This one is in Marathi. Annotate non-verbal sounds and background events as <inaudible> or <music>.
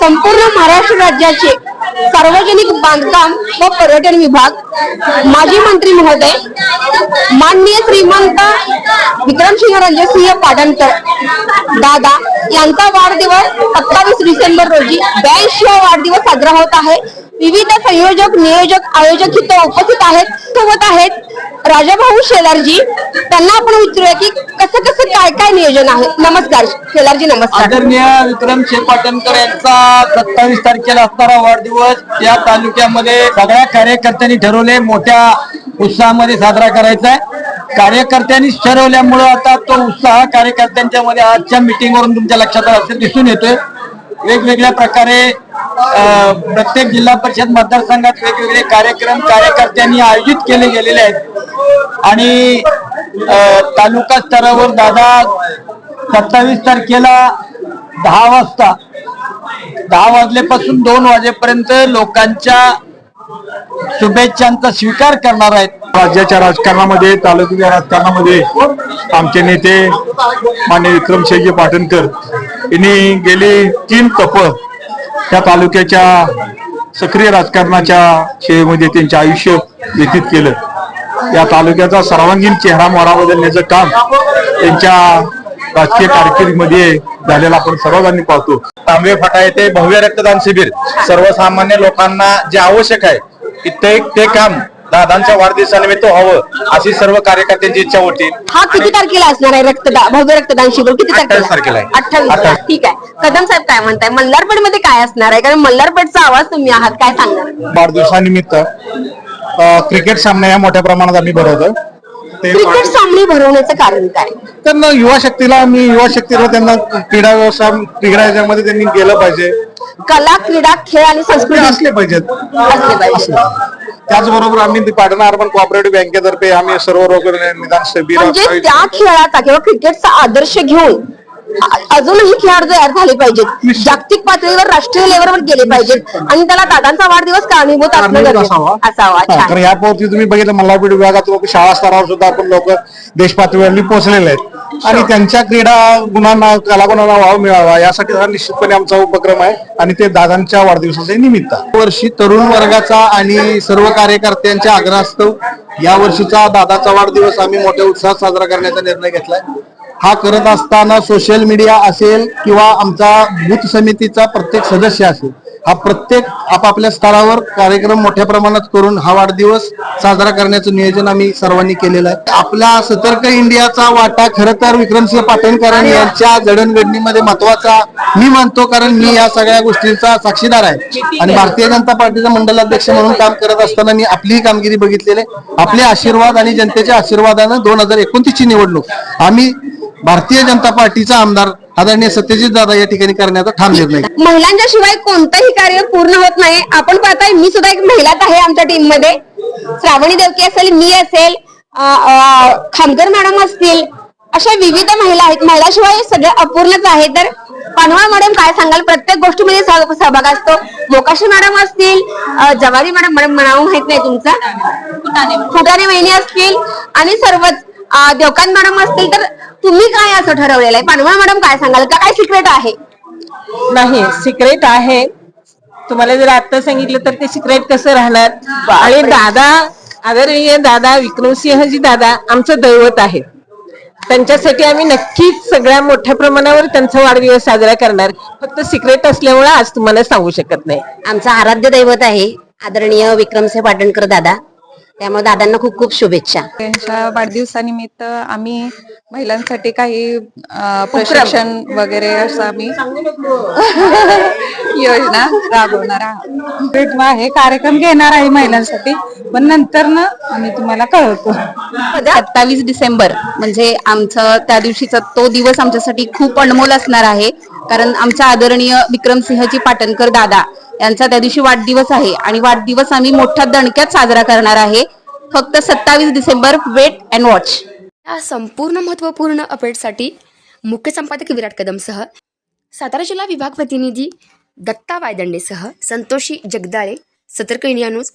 संपूर्ण महाराष्ट्र राज्याचे सार्वजनिक बांधकाम व पर्यटन विभाग माजी मंत्री महोदय माननीय श्रीमंत विक्रमसिंह रणजितसिंह पाटणकर दादा यांचा वाढदिवस सत्तावीस डिसेंबर रोजी ब्याऐंशी वाढदिवस साजरा होत आहे. विविध संयोजक नियोजक आयोजक इथं उपस्थित आहेत सोबत आहेत राजाभाऊ शेलारजी त्यांना आपण विचारूया की कसं कसं काय काय नियोजन आहे? नमस्कार शेलारजी नमस्कार. आदरणीय विक्रम शे पाटणकर यांचा सत्तावीस तारखेला असणारा वाढदिवस. या तालुक्यामध्ये सगळ्या कार्यकर्त्यांनी ठरवले मोठ्या उत्साहामध्ये साजरा करायचा आहे. कार्यकर्त्यांनीच ठरवल्यामुळं आता तो उत्साह कार्यकर्त्यांच्या मध्ये आजच्या मिटिंगवरून तुमच्या लक्षात असं असेल दिसून येतोय. वेगवेगळ्या प्रकारे प्रत्येक जिल्हा परिषद मतदारसंघात वेगवेगळे कार्यक्रम कार्यकर्त्यांनी आयोजित केले गेलेले आहेत. आणि तालुका स्तरावर दादा सत्तावीस तारखेला दहा वाजता दहा वाजल्यापासून दोन वाजेपर्यंत लोकांच्या शुभेच्छांचा स्वीकार करणार आहेत. राज्याच्या राजकारणामध्ये तालुक्याच्या राजकारणामध्ये आमचे नेते मान्य विक्रमशेजी पाटणकर यांनी गेली तीन तप त्या तालुक्याच्या सक्रिय राजकारणाच्या सेवेमध्ये त्यांचे आयुष्य व्यतीत केलं. या तालुक्याचा सर्वांगीण चेहरा मोहरा बदलण्याचं काम त्यांच्या राजकीय कारकिर्दीमध्ये झालेलं आपण सर्वजणांनी पाहतो. तांबे फाटा येथे भव्य रक्तदान शिबिर. सर्वसामान्य लोकांना जे आवश्यक आहे ते ते काम दादांच्या वाढदिवसानिमित्त व्हावं अशी सर्व कार्यकर्त्यांची इच्छा होती. हा किती तारखेला असणार आहे रक्तदान भव्य रक्तदान शिबिर? किती तारखेला? आहे. अठ्ठावीस. ठीक आहे. कदम साहेब काय म्हणताय? मल्हारपेठमध्ये काय असणार आहे? कारण मल्हारपेठचा आवाज तुम्ही आहात काय सांगणार? वाढदिवसानिमित्त क्रिकेट सामने या मोठ्या प्रमाणात आम्ही भरवतो ते क्रिकेट सामने भरवण्याचं कारण काय? त्यांना युवा शक्तीला मी युवा शक्तीला त्यांना क्रीडा व्यवसाय क्रीडा याच्यामध्ये त्यांनी गेलं पाहिजे. कला क्रीडा खेळ आणि ते संस्कृती असले पाहिजेत. असले पाहिजे त्याचबरोबर आम्ही पाटणा अर्बन कोऑपरेटिव्ह बँकेतर्फे आम्ही सर्व रोग निदान शिबिर म्हणजे त्या खेळाचा किंवा क्रिकेटचा आदर्श घेऊन अजूनही खेळाडू तयार झाले पाहिजेत. जागतिक पातळीवर राष्ट्रीय लेवलवर गेले पाहिजेत. आणि त्याला दादांचा वाढदिवस कारणीभूत असणं असावा. कारण यापूर्वी तुम्ही बघितलं मल्हारपेठ विभागात लोक शाळा स्तरावर सुद्धा आपण लोक देश पातळीवर पोहोचलेले आहेत. आणि त्यांच्या क्रीडा गुणांना कलागुणांना वाव मिळावा यासाठी हा निश्चितपणे आमचा उपक्रम आहे. आणि ते दादांच्या वाढदिवसाचे निमित्त. वर्षी तरुण वर्गाचा आणि सर्व कार्यकर्त्यांच्या आग्रहास्तव या वर्षीचा दादाचा वाढदिवस आम्ही मोठ्या उत्साहात साजरा करण्याचा निर्णय घेतलाय. हा करत असताना सोशल मीडिया असेल किंवा आमचा बूथ समितीचा प्रत्येक सदस्य असेल हा प्रत्येक आपापल्या स्तरावर कार्यक्रम मोठ्या प्रमाणात करून हा वाढदिवस साजरा करण्याचं नियोजन आम्ही सर्वांनी केलेलं आहे आपला सतर्क इंडियाचा वाटा खरं तर विक्रमसिंह पाटणकर यांच्या जडणघडणीमध्ये महत्त्वाचा मी मानतो कारण मी या सगळ्या गोष्टींचा साक्षीदार आहे आणि भारतीय जनता पार्टीचा मंडलाध्यक्ष म्हणून काम करत असताना मी आपलीही कामगिरी बघितलेली आहे. आपले आशीर्वाद आणि जनतेच्या आशीर्वादानं दोन हजार निवडणूक आम्ही भारतीय जनता पार्टीचा आमदार आदरणीय सत्यजित दादा या ठिकाणी करण्याचा ठाम निर्णय महिलांच्या शिवाय कोणतंही कार्य पूर्ण होत नाही. आपण पाहताय मी सुद्धा एक महिलाच आहे आमच्या टीममध्ये श्रावणी देवकी असेल मी असेल खामकर मॅडम असतील अशा विविध महिला आहेत. महिलाशिवाय सगळं अपूर्णच आहे. तर पानवाळ मॅडम काय सांगाल? प्रत्येक गोष्टीमध्ये सहभाग असतो. मोकाशी मॅडम असतील जवारी मॅडम मॅडम म्हणावं माहीत नाही तुमचा. फुटाणे वहिनी असतील आणि सर्वच देवकांत मॅडम असतील तर तुम्ही काय असं ठरवलेलं आहे? पानवाळ मॅडम काय सांगाल? का काय सिक्रेट आहे? नाही सिक्रेट आहे. तुम्हाला जर आता सांगितलं तर ते सिक्रेट कसं राहणार? आणि दादा आदरणीय दादा विक्रमसिंहजी दादा आमचं दैवत आहे त्यांच्यासाठी आम्ही नक्कीच सगळ्या मोठ्या प्रमाणावर त्यांचा वाढदिवस साजरा करणार. फक्त सिक्रेट असल्यामुळे आज तुम्हाला सांगू शकत नाही. आमचं आराध्य दैवत आहे आदरणीय विक्रमसिंह पाटणकर दादा. त्यामुळे दादांना खूप खूप शुभेच्छा. त्यांच्या वाढदिवसानिमित्त आम्ही महिलांसाठी काही अ, प्रशिक्षण वगैरे असं आम्ही <laughs> योजना राबवणार आहोत. आहे कार्यक्रम घेणार आहे महिलांसाठी पण नंतर ना आम्ही तुम्हाला कळवतो. सत्तावीस डिसेंबर म्हणजे आमचं त्या दिवशीचा तो दिवस आमच्यासाठी खूप अनमोल असणार आहे कारण आमच्या आदरणीय विक्रमसिंहजी पाटणकर दादा यांचा त्या दिवशी वाढदिवस आहे. आणि वाढदिवस आम्ही मोठ्या दणक्यात साजरा करणार आहे. फक्त सत्तावीस डिसेंबर वेट अँड वॉच. या संपूर्ण महत्त्वपूर्ण अपडेटसाठी मुख्य संपादक विराट कदमसह सातारा जिल्हा विभाग प्रतिनिधी दत्ता वायदंडेसह संतोषी जगदाळे सतर्क इंडिया न्यूज